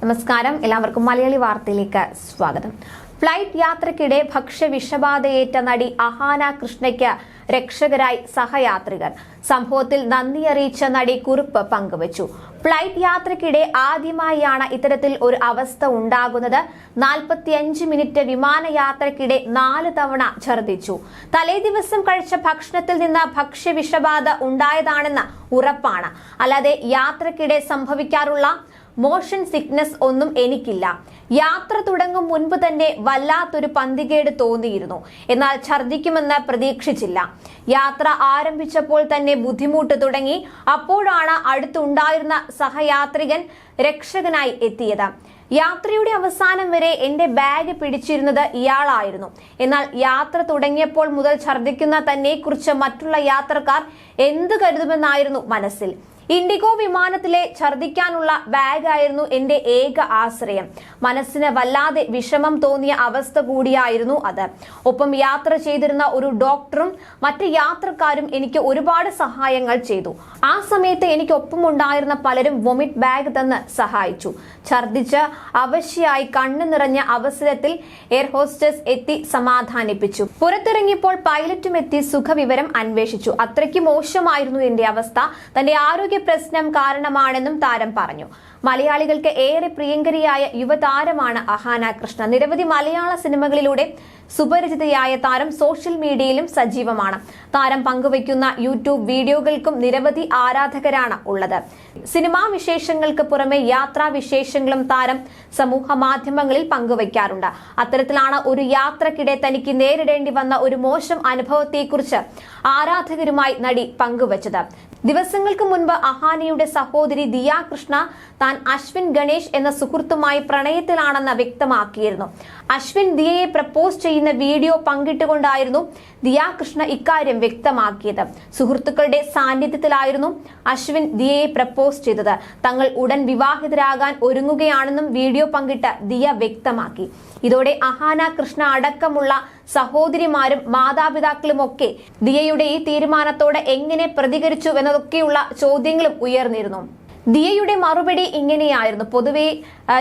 നമസ്കാരം. എല്ലാവർക്കും മലയാളി വാർത്തയിലേക്ക് സ്വാഗതം. ഫ്ലൈറ്റ് യാത്രക്കിടെ ഭക്ഷ്യവിഷബാധയേറ്റ നടി അഹാന കൃഷ്ണയ്ക്ക് രക്ഷകരായി സഹയാത്രികർ. സംഭവത്തിൽ നന്ദി അറിയിച്ച നടി കുറിപ്പ് പങ്കുവച്ചു. ഫ്ലൈറ്റ് യാത്രക്കിടെ ആദ്യമായാണ് ഇത്തരത്തിൽ ഒരു അവസ്ഥ ഉണ്ടാകുന്നത്. നാൽപ്പത്തിയഞ്ച് മിനിറ്റ് വിമാനയാത്രക്കിടെ നാല് തവണ ഛർദ്ദിച്ചു. തലേ ദിവസം കഴിച്ച ഭക്ഷണത്തിൽ നിന്ന് ഭക്ഷ്യവിഷബാധ ഉണ്ടായതാണെന്ന് ഉറപ്പാണ്. അല്ലാതെ യാത്രക്കിടെ സംഭവിക്കാറുള്ള മോഷൻ സിക്നസ് ഒന്നും എനിക്കില്ല. യാത്ര തുടങ്ങും മുൻപ് തന്നെ വല്ലാത്തൊരു പന്തികേട് തോന്നിയിരുന്നു. എന്നാൽ ഛർദിക്കുമെന്ന് പ്രതീക്ഷിച്ചില്ല. യാത്ര ആരംഭിച്ചപ്പോൾ തന്നെ ബുദ്ധിമുട്ട് തുടങ്ങി. അപ്പോഴാണ് അടുത്തുണ്ടായിരുന്ന സഹയാത്രികൻ രക്ഷകനായി എത്തിയത്. യാത്രയുടെ അവസാനം വരെ എന്റെ ബാഗ് പിടിച്ചിരുന്നത് ഇയാളായിരുന്നു. എന്നാൽ യാത്ര തുടങ്ങിയപ്പോൾ മുതൽ ഛർദ്ദിക്കുന്ന തന്നെ കുറിച്ച് മറ്റുള്ള യാത്രക്കാർ എന്ത് കരുതുമെന്നായിരുന്നു മനസ്സിൽ. ഇൻഡിഗോ വിമാനത്തിലെ ഛർദിക്കാനുള്ള ബാഗായിരുന്നു എന്റെ ഏക ആശ്രയം. മനസ്സിന് വല്ലാതെ വിഷമം തോന്നിയ അവസ്ഥ കൂടിയായിരുന്നു അത്. ഒപ്പം യാത്ര ചെയ്തിരുന്ന ഒരു ഡോക്ടറും മറ്റ് യാത്രക്കാരും എനിക്ക് ഒരുപാട് സഹായങ്ങൾ ചെയ്തു. ആ സമയത്ത് എനിക്ക് ഒപ്പമുണ്ടായിരുന്ന പലരും വൊമിറ്റ് ബാഗ് തന്ന് സഹായിച്ചു. ഛർദിച്ച് അവശ്യായി കണ്ണു നിറഞ്ഞ അവസരത്തിൽ എയർ ഹോസ്റ്റസ് എത്തി സമാധാനിപ്പിച്ചു. പുറത്തിറങ്ങിയപ്പോൾ പൈലറ്റും എത്തി സുഖവിവരം അന്വേഷിച്ചു. അത്രയ്ക്ക് മോശമായിരുന്നു എന്റെ അവസ്ഥ. തന്റെ ആരോഗ്യ പ്രശ്നം കാരണമാണെന്നും താരം പറഞ്ഞു. മലയാളികൾക്ക് ഏറെ പ്രിയങ്കരിയായ യുവതാരമാണ് അഹാന കൃഷ്ണ. നിരവധി മലയാള സിനിമകളിലൂടെ സുപരിചിതയായ താരം സോഷ്യൽ മീഡിയയിലും സജീവമാണ്. താരം പങ്കുവയ്ക്കുന്ന യൂട്യൂബ് വീഡിയോകൾക്കും നിരവധി ആരാധകരാണ് ഉള്ളത്. സിനിമാ വിശേഷങ്ങൾക്ക് പുറമെ യാത്രാ വിശേഷങ്ങളും താരം സമൂഹ മാധ്യമങ്ങളിൽ പങ്കുവയ്ക്കാറുണ്ട്. അത്തരത്തിലാണ് ഒരു യാത്രക്കിടെ തനിക്ക് നേരിടേണ്ടി വന്ന ഒരു മോശം അനുഭവത്തെക്കുറിച്ച് ആരാധകരുമായി നടി പങ്കുവച്ചത്. ദിവസങ്ങൾക്ക് മുൻപ് അഹാനിയുടെ സഹോദരി ദിയാ കൃഷ്ണ താൻ അശ്വിൻ ഗണേഷ് എന്ന സുഹൃത്തുമായി പ്രണയത്തിലാണെന്ന് വ്യക്തമാക്കിയിരുന്നു. അശ്വിൻ ദിയയെ പ്രപ്പോസ് ചെയ്യുന്ന വീഡിയോ പങ്കിട്ടുകൊണ്ടായിരുന്നു ദിയാ കൃഷ്ണ ഇക്കാര്യം വ്യക്തമാക്കിയത്. സുഹൃത്തുക്കളുടെ സാന്നിധ്യത്തിലായിരുന്നു അശ്വിൻ ദിയയെ പ്രപ്പോസ് ചെയ്തത്. തങ്ങൾ ഉടൻ വിവാഹിതരാകാൻ ഒരുങ്ങുകയാണെന്നും വീഡിയോ പങ്കിട്ട് ദിയ വ്യക്തമാക്കി. ഇതോടെ അഹാന കൃഷ്ണ അടക്കമുള്ള സഹോദരിമാരും മാതാപിതാക്കളുമൊക്കെ ദിയയുടെ ഈ തീരുമാനത്തോടെ എങ്ങനെ പ്രതികരിച്ചു എന്നതൊക്കെയുള്ള ചോദ്യങ്ങളും ഉയർന്നിരുന്നു. ദിയയുടെ മറുപടി ഇങ്ങനെയായിരുന്നു. പൊതുവെ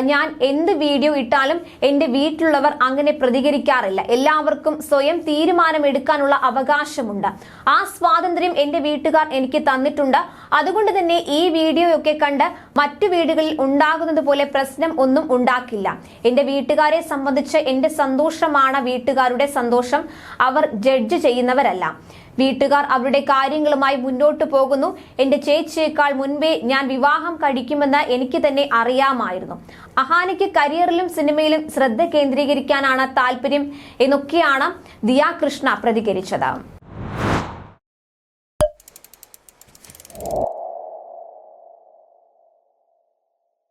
ഞാൻ എന്ത് വീഡിയോ ഇട്ടാലും എന്റെ വീട്ടിലുള്ളവർ അങ്ങനെ പ്രതികരിക്കാറില്ല. എല്ലാവർക്കും സ്വയം തീരുമാനമെടുക്കാനുള്ള അവകാശമുണ്ട്. ആ സ്വാതന്ത്ര്യം എന്റെ വീട്ടുകാർ എനിക്ക് തന്നിട്ടുണ്ട്. അതുകൊണ്ട് തന്നെ ഈ വീഡിയോയൊക്കെ കണ്ട് മറ്റു വീടുകളിൽ ഉണ്ടാകുന്നത് പോലെ പ്രശ്നം ഒന്നും ഉണ്ടാക്കില്ല. എന്റെ വീട്ടുകാരെ സംബന്ധിച്ച് എന്റെ സന്തോഷമാണ് വീട്ടുകാരുടെ സന്തോഷം. അവർ ജഡ്ജ് ചെയ്യുന്നവരല്ല. വീട്ടുകാർ അവരുടെ കാര്യങ്ങളുമായി മുന്നോട്ടു പോകുന്നു. എന്റെ ചേച്ചിയേക്കാൾ മുൻപേ ഞാൻ വിവാഹം കഴിക്കുമെന്ന് എനിക്ക് തന്നെ അറിയാമായിരുന്നു. അഹാനയ്ക്ക് കരിയറിലും സിനിമയിലും ശ്രദ്ധ കേന്ദ്രീകരിക്കാനാണ് താല്പര്യം എന്നൊക്കെയാണ് ദിയ കൃഷ്ണ പ്രതികരിച്ചത്.